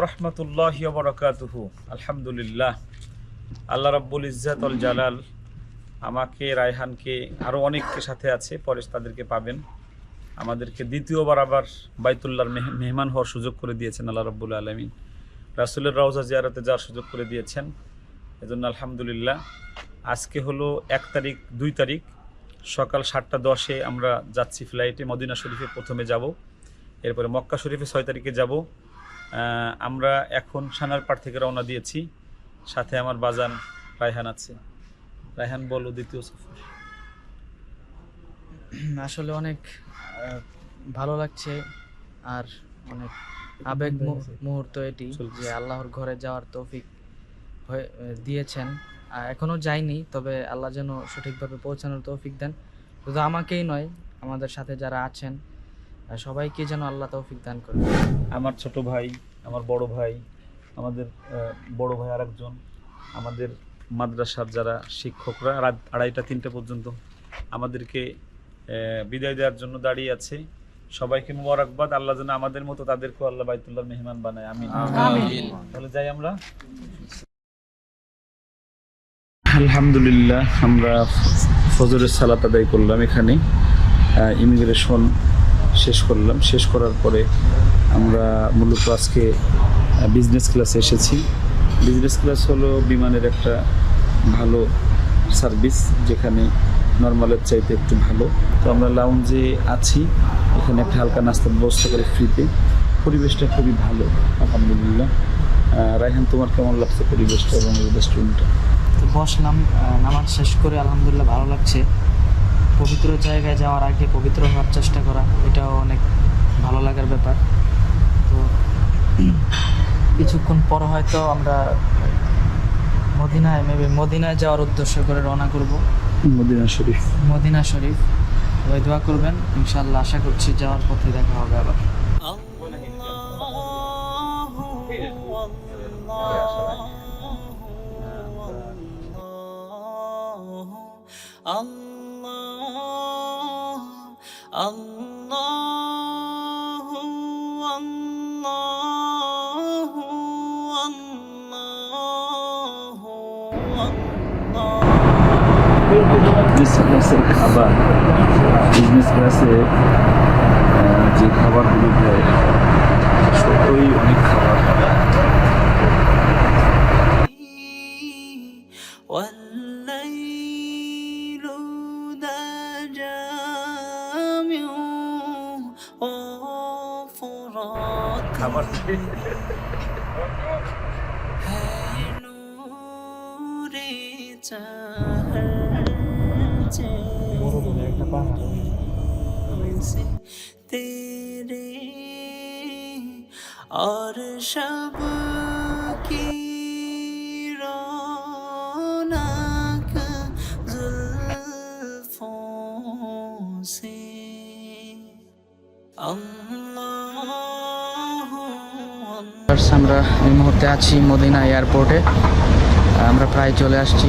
রহমতুল্লাহ বরকাতুহু। আলহামদুলিল্লাহ। আল্লাহ রাব্বুল ইজ্জাত জালাল আমাকে, রায়হানকে আরও অনেককে সাথে আছে, পরে তাদেরকে পাবেন। আমাদেরকে দ্বিতীয়বার আবার বাইতুল্লাহর মেহ- মেহমান হওয়ার সুযোগ করে দিয়েছেন আল্লাহ রাব্বুল আলমিন। রাসুলের রওজা জিয়ারতে যাওয়ার সুযোগ করে দিয়েছেন। এজন্য আলহামদুলিল্লাহ। আজকে হলো এক তারিখ, দুই তারিখ। সকাল সাতটা দশে আমরা যাচ্ছি ফ্লাইটে, মদিনা শরীফে প্রথমে যাব। এরপরে মক্কা শরীফে ছয় তারিখে যাব। আমরা এখন সানারপাড় থেকে রওনা দিয়েছি। সাথে আমার বাজান রায়হান আছে। রায়হান বলো দ্বিতীয় সফর। আসলে অনেক ভালো লাগছে আর অনেক আবেগ মুহূর্ত এটি যে আল্লাহর ঘরে যাওয়ার তৌফিক হয়ে দিয়েছেন। আর এখনও যাইনি তবে আল্লাহ যেন সঠিকভাবে পৌঁছানোর তৌফিক দেন। শুধু আমাকেই নয় আমাদের সাথে যারা আছেন সবাইকে যেন আল্লাহ তৌফিক দান করে। আমার ছোট ভাই আমার বড় ভাই আমাদের বড় ভাই আরেকজন আমাদের মাদ্রাসার যারা শিক্ষকরা রাত আড়াইটা তিনটে পর্যন্ত আমাদেরকে আহ, বিদায় দেওয়ার জন্য দাঁড়িয়ে আছে। সবাইকে মোবারকবাদ আল্লাহ যেন আমাদের মতো তাদেরকে আল্লাহ বাইতুল্লাহ মেহমান বানায়। আমি তাহলে যাই আমরা। আলহামদুলিল্লাহ আমরা ফজরের সালাত আদায় করলাম এখানে ইমিগ্রেশন শেষ করলাম। শেষ করার পরে আমরা মূলত আজকে বিজনেস ক্লাসে এসেছি। বিজনেস ক্লাস হলো বিমানের একটা ভালো সার্ভিস যেখানে নর্মালের চাইতে একটু ভালো। তো আমরা লাউঞ্জে আছি। এখানে একটা হালকা নাস্তার ব্যবস্থা করে ফ্রিতে পরিবেশটা খুবই ভালো, আলহামদুলিল্লাহ। রায়হান, তোমার কেমন লাগছে পরিবেশটা এবং রেস্টুরেন্টটা তো বসলাম নামাজ শেষ করে আলহামদুলিল্লাহ ভালো লাগছে। পবিত্র জায়গায় যাওয়ার আগে পবিত্র হওয়ার চেষ্টা করা এটাও অনেক ভালো লাগার ব্যাপার। তো কিছুক্ষণ পর হয়তো আমরা মদিনায় মেবি মদিনায় যাওয়ার উদ্দেশ্য করে রওনা করব। মদিনা শরীফ। মদিনা শরীফ। ওই দোয়া করবেন ইনশাল্লাহ আশা করছি যাওয়ার পথে দেখা হবে আবার। বিজনেস ক্লাসের খাবার বিজনেস ক্লাসে যে খাবারগুলো দেয় সত্যই অনেক খাবার খাবার তেরে আর সব কি রোনাক জুলফোঁ সে আমরা এই মুহূর্তে আছি মদিনা এয়ারপোর্টে। আমরা প্রায় চলে আসছি।